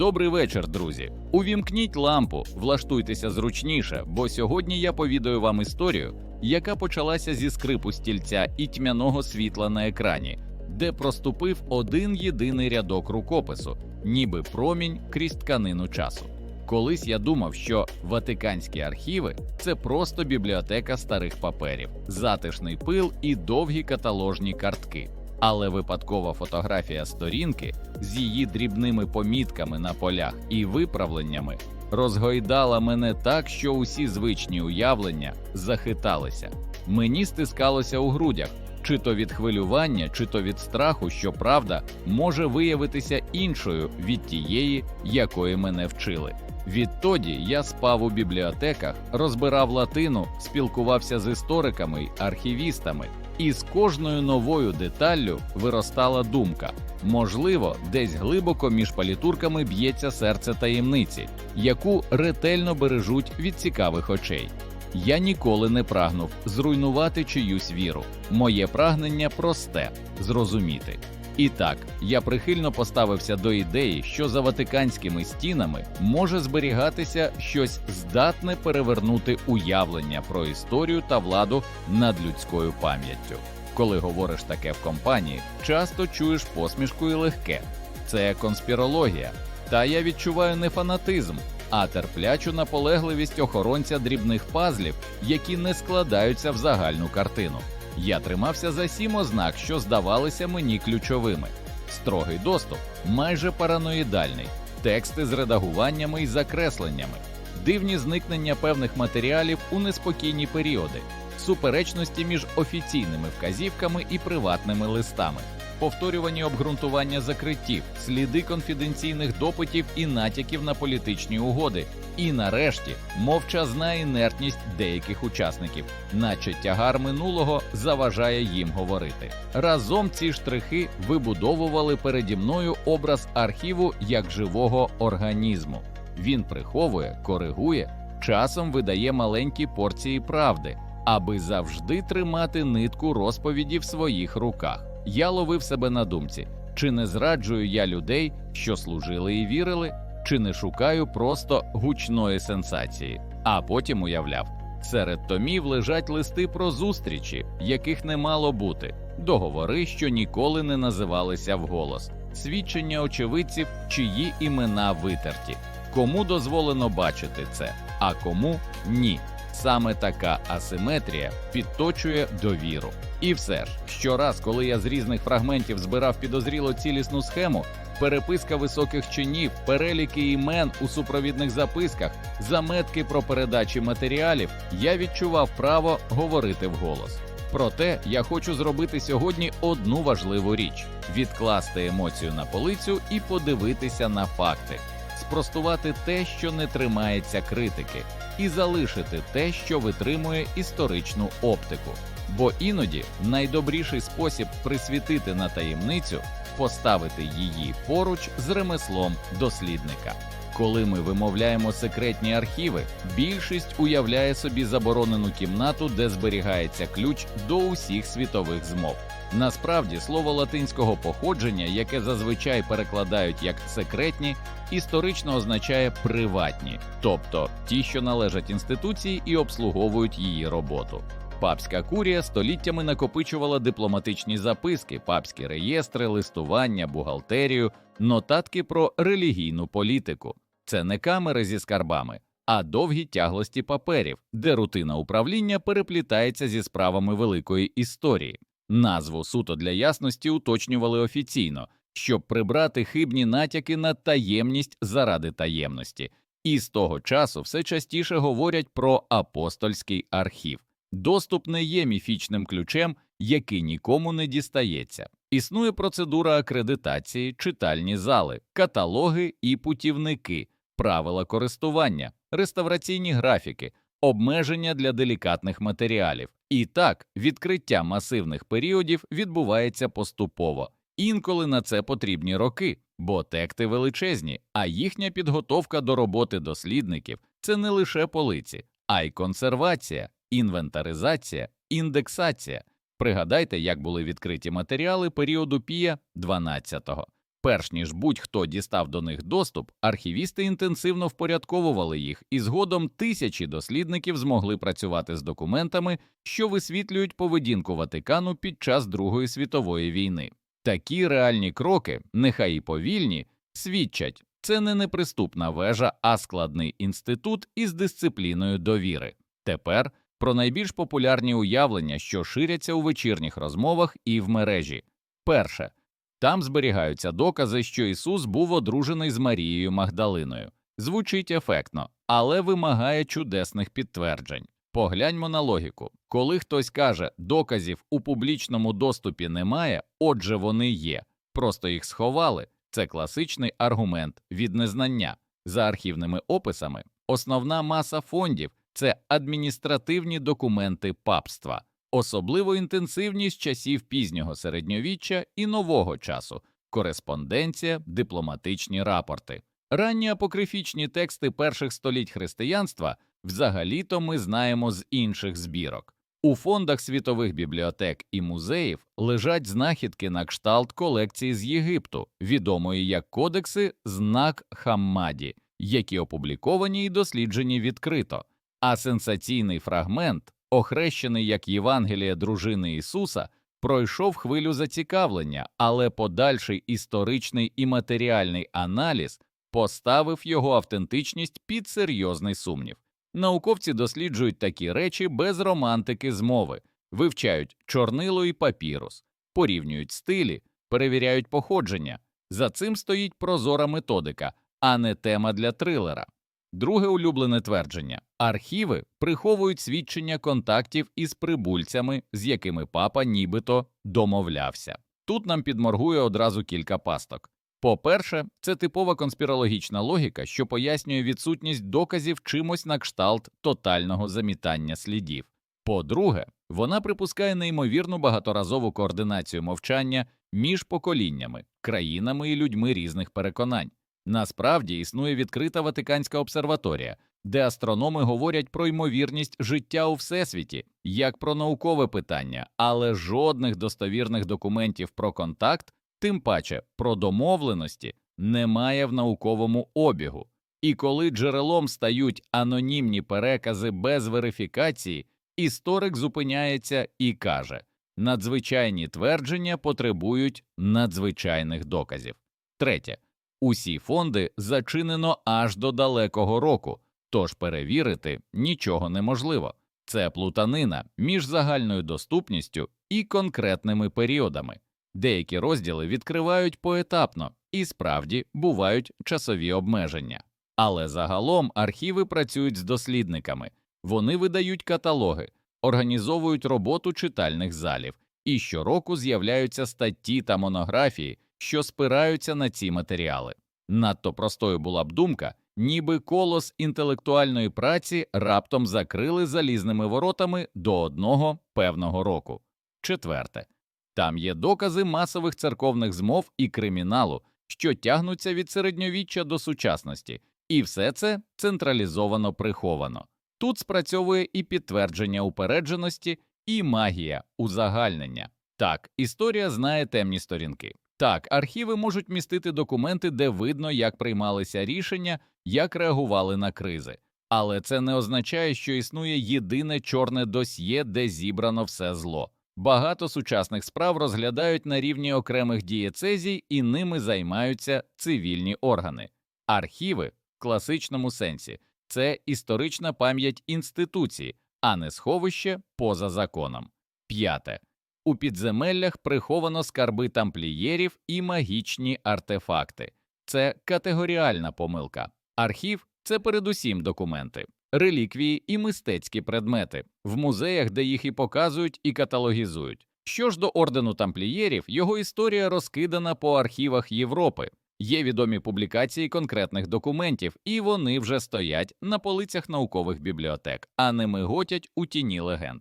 Добрий вечір, друзі. Увімкніть лампу, влаштуйтеся зручніше, бо сьогодні я повідаю вам історію, яка почалася зі скрипу стільця і тьмяного світла на екрані, де проступив один єдиний рядок рукопису, ніби промінь крізь тканину часу. Колись я думав, що Ватиканські архіви це просто бібліотека старих паперів, затишний пил і довгі каталожні картки. Але випадкова фотографія сторінки з її дрібними помітками на полях і виправленнями розгойдала мене так, що усі звичні уявлення захиталися. Мені стискалося у грудях, чи то від хвилювання, чи то від страху, що правда може виявитися іншою від тієї, якої мене вчили. Відтоді я спав у бібліотеках, розбирав латину, спілкувався з істориками й архівістами, і з кожною новою деталлю виростала думка. Можливо, десь глибоко між палітурками б'ється серце таємниці, яку ретельно бережуть від цікавих очей. Я ніколи не прагнув зруйнувати чиюсь віру. Моє прагнення просте зрозуміти. І так, я прихильно поставився до ідеї, що за ватиканськими стінами може зберігатися щось здатне перевернути уявлення про історію та владу над людською пам'яттю. Коли говориш таке в компанії, часто чуєш посмішку і легке. Це конспірологія. Та я відчуваю не фанатизм, а терплячу наполегливість охоронця дрібних пазлів, які не складаються в загальну картину. Я тримався за сім ознак, що здавалися мені ключовими: строгий доступ, майже параноїдальний, тексти з редагуваннями і закресленнями, дивні зникнення певних матеріалів у неспокійні періоди, суперечності між офіційними вказівками і приватними листами. Повторювані обґрунтування закриттів, сліди конфіденційних допитів і натяків на політичні угоди, і нарешті мовчазна інертність деяких учасників, наче тягар минулого заважає їм говорити. Разом ці штрихи вибудовували переді мною образ архіву як живого організму. Він приховує, коригує, часом видає маленькі порції правди, аби завжди тримати нитку розповіді в своїх руках. Я ловив себе на думці, чи не зраджую я людей, що служили і вірили, чи не шукаю просто гучної сенсації, а потім уявляв. Серед томів лежать листи про зустрічі, яких не мало бути, договори, що ніколи не називалися вголос, свідчення очевидців, чиї імена витерті. Кому дозволено бачити це, а кому ні. Саме така асиметрія підточує довіру. І все ж, щораз, коли я з різних фрагментів збирав підозріло цілісну схему, переписка високих чинів, переліки імен у супровідних записках, заметки про передачі матеріалів, я відчував право говорити вголос. Проте я хочу зробити сьогодні одну важливу річ: відкласти емоцію на полицю і подивитися на факти, спростувати те, що не тримається критики, і залишити те, що витримує історичну оптику. Бо іноді найдобріший спосіб присвітити на таємницю поставити її поруч з ремеслом дослідника. Коли ми вимовляємо секретні архіви, більшість уявляє собі заборонену кімнату, де зберігається ключ до усіх світових змов. Насправді, слово латинського походження, яке зазвичай перекладають як секретні, історично означає приватні, тобто ті, що належать інституції і обслуговують її роботу. Папська курія століттями накопичувала дипломатичні записки, папські реєстри, листування, бухгалтерію, нотатки про релігійну політику. Це не камери зі скарбами, а довгі тяглості паперів, де рутина управління переплітається зі справами великої історії. Назву суто для ясності уточнювали офіційно, щоб прибрати хибні натяки на таємність заради таємності. І з того часу все частіше говорять про апостольський архів. Доступ не є міфічним ключем, який нікому не дістається. Існує процедура акредитації, читальні зали, каталоги і путівники, правила користування, реставраційні графіки, обмеження для делікатних матеріалів. І так, відкриття масивних періодів відбувається поступово. Інколи на це потрібні роки, бо текти величезні, а їхня підготовка до роботи дослідників це не лише полиці, а й консервація, інвентаризація, індексація. Пригадайте, як були відкриті матеріали періоду Пія 12-го. Перш ніж будь-хто дістав до них доступ, архівісти інтенсивно впорядковували їх, і згодом тисячі дослідників змогли працювати з документами, що висвітлюють поведінку Ватикану під час Другої світової війни. Такі реальні кроки, нехай і повільні, свідчать, це не неприступна вежа, а складний інститут із дисципліною довіри. Тепер про найбільш популярні уявлення, що ширяться у вечірніх розмовах і в мережі. Перше. Там зберігаються докази, що Ісус був одружений з Марією Магдалиною. Звучить ефектно, але вимагає чудесних підтверджень. Погляньмо на логіку. Коли хтось каже, доказів у публічному доступі немає, отже, вони є, просто їх сховали. Це класичний аргумент від незнання. За архівними описами, основна маса фондів це адміністративні документи папства, особливо інтенсивні з часів пізнього середньовіччя і нового часу, кореспонденція, дипломатичні рапорти. Ранні апокрифічні тексти перших століть християнства взагалі-то ми знаємо з інших збірок. У фондах світових бібліотек і музеїв лежать знахідки на кшталт колекції з Єгипту, відомої як кодекси знак Хаммаді, які опубліковані і досліджені відкрито. А сенсаційний фрагмент, охрещений як Євангеліє дружини Ісуса, пройшов хвилю зацікавлення, але подальший історичний і матеріальний аналіз поставив його автентичність під серйозний сумнів. Науковці досліджують такі речі без романтики змови, вивчають чорнило і папірус, порівнюють стилі, перевіряють походження. За цим стоїть прозора методика, а не тема для трилера. Друге улюблене твердження архіви приховують свідчення контактів із прибульцями, з якими папа нібито домовлявся. Тут нам підморгує одразу кілька пасток. По-перше, це типова конспірологічна логіка, що пояснює відсутність доказів чимось на кшталт тотального замітання слідів. По-друге, вона припускає неймовірну багаторазову координацію мовчання між поколіннями, країнами і людьми різних переконань. Насправді існує відкрита Ватиканська обсерваторія, де астрономи говорять про ймовірність життя у всесвіті як про наукове питання, але жодних достовірних документів про контакт, тим паче про домовленості, немає в науковому обігу. І коли джерелом стають анонімні перекази без верифікації, історик зупиняється і каже надзвичайні твердження потребують надзвичайних доказів. Третє. Усі фонди зачинено аж до далекого року, тож перевірити нічого неможливо. Це плутанина між загальною доступністю і конкретними періодами. Деякі розділи відкривають поетапно і справді бувають часові обмеження. Але загалом архіви працюють з дослідниками, вони видають каталоги, організовують роботу читальних залів, і щороку з'являються статті та монографії, що спираються на ці матеріали. Надто простою була б думка, ніби колос інтелектуальної праці раптом закрили залізними воротами до одного певного року. Четверте, там є докази масових церковних змов і криміналу, що тягнуться від середньовіччя до сучасності, і все це централізовано приховано. Тут спрацьовує і підтвердження упередженості, і магія узагальнення. Так, історія знає темні сторінки. Так, архіви можуть містити документи, де видно, як приймалися рішення, як реагували на кризи. Але це не означає, що існує єдине чорне досьє, де зібрано все зло. Багато сучасних справ розглядають на рівні окремих дієцезій і ними займаються цивільні органи. Архіви в класичному сенсі це історична пам'ять інституції, а не сховище поза законом. П'яте у підземеллях приховано скарби тамплієрів і магічні артефакти. Це категоріальна помилка. Архів це передусім документи, реліквії і мистецькі предмети в музеях, де їх і показують, і каталогізують. Що ж до ордену тамплієрів, його історія розкидана по архівах Європи. Є відомі публікації конкретних документів, і вони вже стоять на полицях наукових бібліотек, а не миготять у тіні легенд.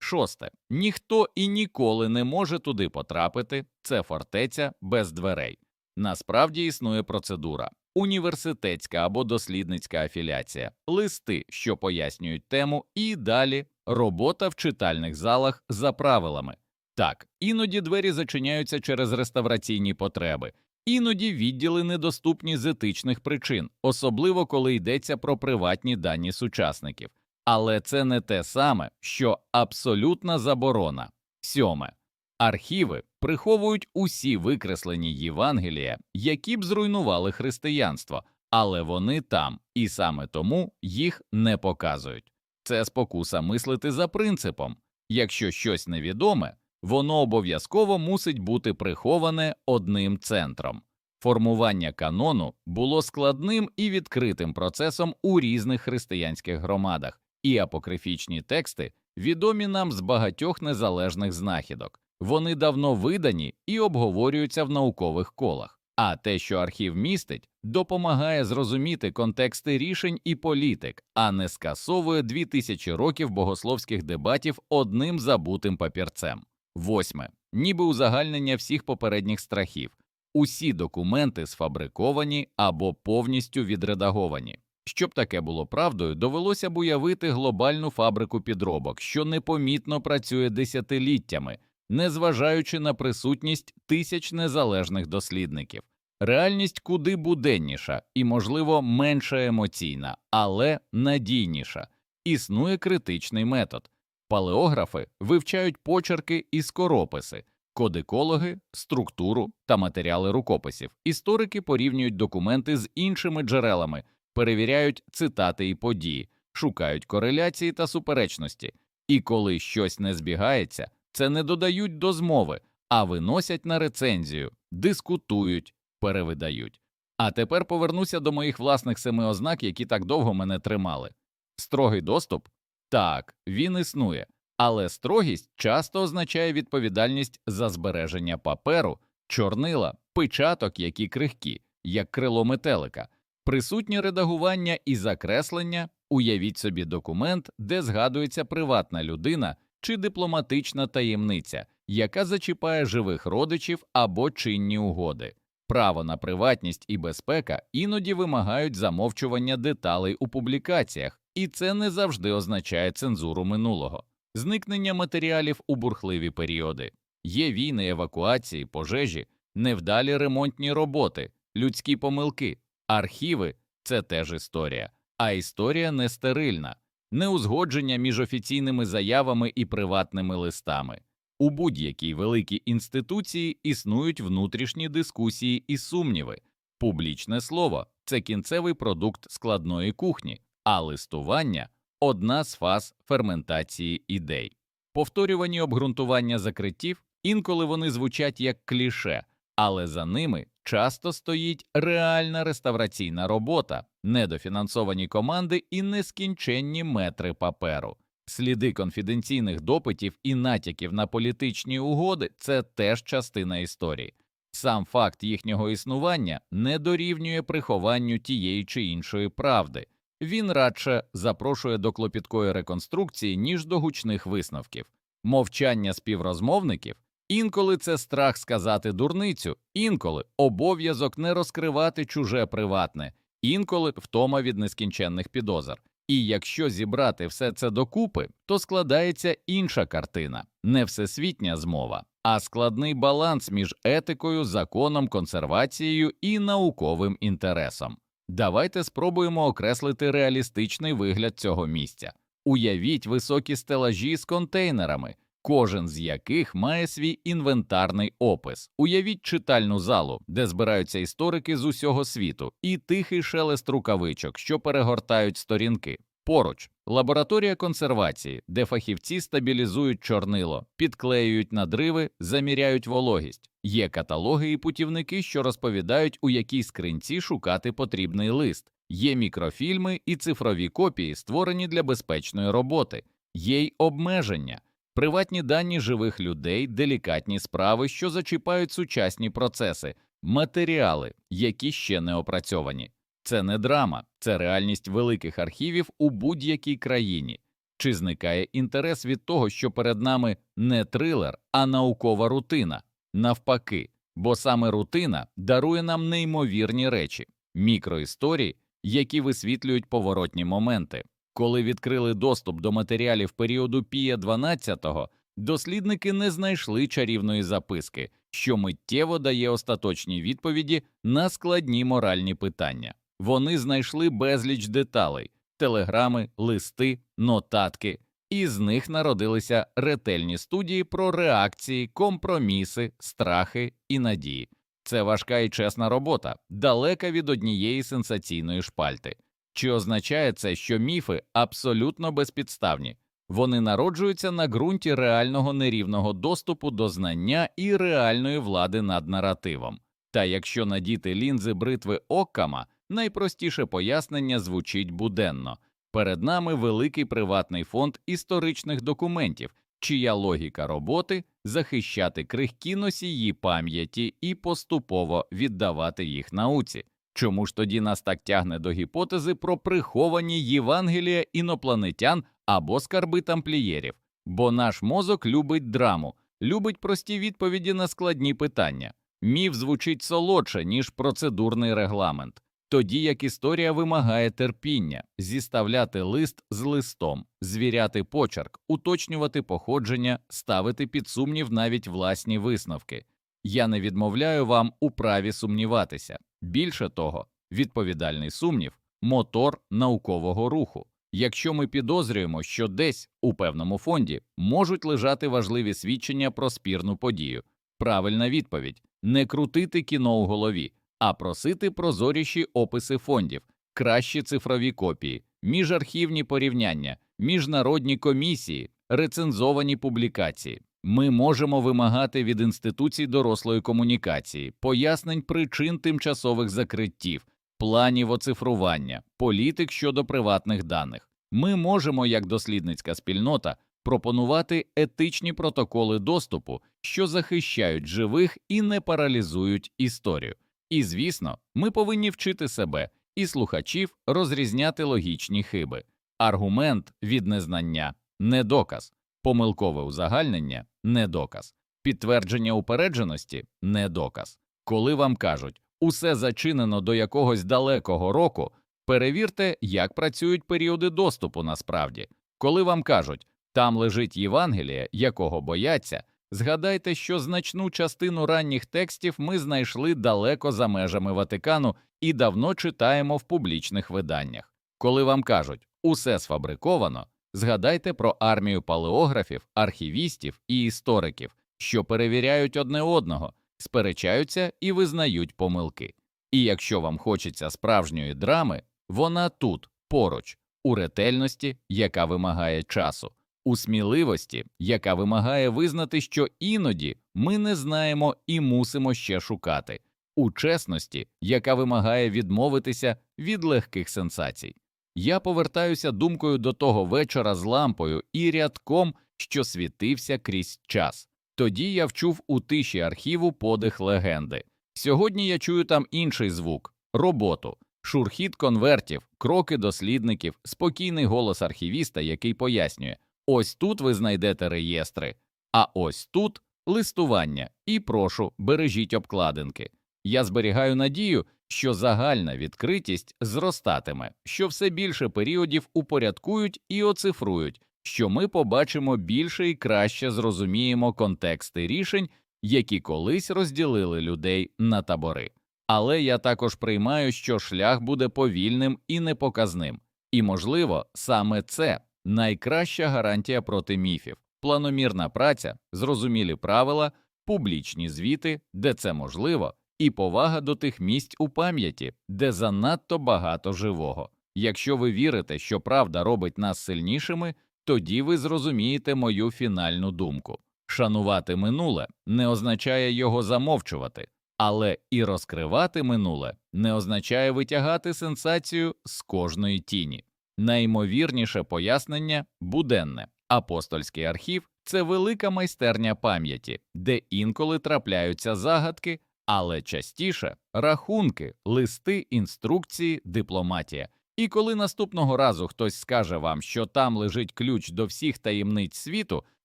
Шосте ніхто і ніколи не може туди потрапити. Це фортеця без дверей. Насправді існує процедура університетська або дослідницька афіляція, листи, що пояснюють тему, і далі робота в читальних залах за правилами. Так, іноді двері зачиняються через реставраційні потреби, Іноді відділи недоступні з етичних причин, особливо коли йдеться про приватні дані сучасників. Але це не те саме, що абсолютна заборона. Сьоме. Архіви приховують усі викреслені Євангелія, які б зруйнували християнство, але вони там, і саме тому їх не показують. Це спокуса мислити за принципом якщо щось невідоме, воно обов'язково мусить бути приховане одним центром. Формування канону було складним і відкритим процесом у різних християнських громадах, і апокрифічні тексти відомі нам з багатьох незалежних знахідок. Вони давно видані і обговорюються в наукових колах. А те, що архів містить, допомагає зрозуміти контексти рішень і політик, а не скасовує дві тисячі років богословських дебатів одним забутим папірцем. Восьме. Ніби узагальнення всіх попередніх страхів. Усі документи сфабриковані або повністю відредаговані. Щоб таке було правдою, довелося б уявити глобальну фабрику підробок, що непомітно працює десятиліттями, незважаючи на присутність тисяч незалежних дослідників. Реальність куди буденніша і, можливо, менша емоційна, але надійніша. Існує критичний метод. Палеографи вивчають почерки і скорописи, кодикологи структуру та матеріали рукописів. Історики порівнюють документи з іншими джерелами, перевіряють цитати і події, шукають кореляції та суперечності. І коли щось не збігається, це не додають до змови, а виносять на рецензію, дискутують, перевидають. А тепер повернуся до моїх власних семи ознак, які так довго мене тримали. Строгий доступ так, він існує, але строгість часто означає відповідальність за збереження паперу, чорнила, печаток, які крихкі, як крило метелика, присутнє редагування і закреслення. Уявіть собі документ, де згадується приватна людина чи дипломатична таємниця, яка зачіпає живих родичів або чинні угоди. Право на приватність і безпека іноді вимагають замовчування деталей у публікаціях, і це не завжди означає цензуру минулого, зникнення матеріалів у бурхливі періоди. Є війни, евакуації, пожежі, невдалі ремонтні роботи, людські помилки, архіви це теж історія, а історія не стерильна, неузгодження між офіційними заявами і приватними листами. У будь-якій великій інституції існують внутрішні дискусії і сумніви. Публічне слово це кінцевий продукт складної кухні, а листування одна з фаз ферментації ідей. Повторювані обґрунтування закриттів інколи вони звучать як кліше, але за ними часто стоїть реальна реставраційна робота, недофінансовані команди і нескінченні метри паперу. Сліди конфіденційних допитів і натяків на політичні угоди це теж частина історії. Сам факт їхнього існування не дорівнює прихованню тієї чи іншої правди, він радше запрошує до клопіткої реконструкції, ніж до гучних висновків, мовчання співрозмовників. Інколи це страх сказати дурницю, інколи обов'язок не розкривати чуже приватне, інколи втома від нескінченних підозр. І якщо зібрати все це докупи, то складається інша картина, не всесвітня змова, а складний баланс між етикою, законом, консервацією і науковим інтересом. Давайте спробуємо окреслити реалістичний вигляд цього місця. Уявіть високі стелажі з контейнерами, кожен з яких має свій інвентарний опис. Уявіть читальну залу, де збираються історики з усього світу, і тихий шелест рукавичок, що перегортають сторінки. Поруч лабораторія консервації, де фахівці стабілізують чорнило, підклеюють надриви, заміряють вологість. Є каталоги і путівники, що розповідають, у якій скринці шукати потрібний лист. Є мікрофільми і цифрові копії, створені для безпечної роботи, є й обмеження, приватні дані живих людей, делікатні справи, що зачіпають сучасні процеси, матеріали, які ще не опрацьовані. Це не драма, це реальність великих архівів у будь-якій країні. Чи зникає інтерес від того, що перед нами не трилер, а наукова рутина? Навпаки, бо саме рутина дарує нам неймовірні речі, мікроісторії, які висвітлюють поворотні моменти. Коли відкрили доступ до матеріалів періоду Пія 12-го, дослідники не знайшли чарівної записки, що миттєво дає остаточні відповіді на складні моральні питання. Вони знайшли безліч деталей, телеграми, листи, нотатки, і з них народилися ретельні студії про реакції, компроміси, страхи і надії. Це важка і чесна робота, далека від однієї сенсаційної шпальти. Чи означає це, що міфи абсолютно безпідставні? Вони народжуються на ґрунті реального нерівного доступу до знання і реальної влади над наративом. Та якщо надіти лінзи бритви Оккама, найпростіше пояснення звучить буденно. Перед нами великий приватний фонд історичних документів, чия логіка роботи захищати крихкі носії пам'яті і поступово віддавати їх науці. Чому ж тоді нас так тягне до гіпотези про приховані Євангелія інопланетян або скарби тамплієрів? Бо наш мозок любить драму, любить прості відповіді на складні питання. Міф звучить солодше, ніж процедурний регламент. Тоді як історія вимагає терпіння, зіставляти лист з листом, звіряти почерк, уточнювати походження, ставити під сумнів навіть власні висновки. Я не відмовляю вам у праві сумніватися. Більше того, відповідальний сумнів мотор наукового руху. Якщо ми підозрюємо, що десь у певному фонді можуть лежати важливі свідчення про спірну подію, правильна відповідь не крутити кіно у голові, а просити прозоріші описи фондів, кращі цифрові копії, міжархівні порівняння, міжнародні комісії, рецензовані публікації. Ми можемо вимагати від інституцій дорослої комунікації, пояснень причин тимчасових закриттів, планів оцифрування, політик щодо приватних даних. Ми можемо, як дослідницька спільнота, пропонувати етичні протоколи доступу, що захищають живих і не паралізують історію. І, звісно, ми повинні вчити себе і слухачів розрізняти логічні хиби. Аргумент від незнання не доказ, помилкове узагальнення не доказ, підтвердження упередженості не доказ. Коли вам кажуть усе зачинено до якогось далекого року, перевірте, як працюють періоди доступу насправді. Коли вам кажуть там лежить Євангеліє, якого бояться, згадайте, що значну частину ранніх текстів ми знайшли далеко за межами Ватикану і давно читаємо в публічних виданнях. Коли вам кажуть усе сфабриковано, згадайте про армію палеографів, архівістів і істориків, що перевіряють одне одного, сперечаються і визнають помилки. І якщо вам хочеться справжньої драми, вона тут, поруч, у ретельності, яка вимагає часу, у сміливості, яка вимагає визнати, що іноді ми не знаємо і мусимо ще шукати, у чесності, яка вимагає відмовитися від легких сенсацій. Я повертаюся думкою до того вечора з лампою і рядком, що світився крізь час. Тоді я вчув у тиші архіву подих легенди. Сьогодні я чую там інший звук роботу, шурхіт конвертів, кроки дослідників, спокійний голос архівіста, який пояснює ось тут ви знайдете реєстри, а ось тут листування, і прошу, бережіть обкладинки. Я зберігаю надію, що загальна відкритість зростатиме, що все більше періодів упорядкують і оцифрують, що ми побачимо більше і краще зрозуміємо контексти рішень, які колись розділили людей на табори. Але я також приймаю, що шлях буде повільним і непоказним, і, можливо, саме це найкраща гарантія проти міфів, планомірна праця, зрозумілі правила, публічні звіти, де це можливо, і повага до тих місць у пам'яті, де занадто багато живого. Якщо ви вірите, що правда робить нас сильнішими, тоді ви зрозумієте мою фінальну думку. Шанувати минуле не означає його замовчувати, але і розкривати минуле не означає витягати сенсацію з кожної тіні. Найімовірніше пояснення буденне. Апостольський архів це велика майстерня пам'яті, де інколи трапляються загадки, але частіше рахунки, листи, інструкції, дипломатія. І коли наступного разу хтось скаже вам, що там лежить ключ до всіх таємниць світу,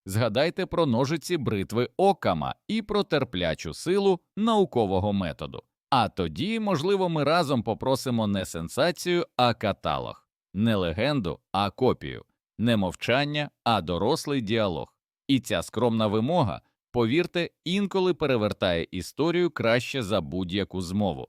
згадайте про ножиці бритви Окама і про терплячу силу наукового методу. А тоді, можливо, ми разом попросимо не сенсацію, а каталог не легенду, а копію, не мовчання, а дорослий діалог. І ця скромна вимога повірте, інколи перевертає історію краще за будь-яку змову.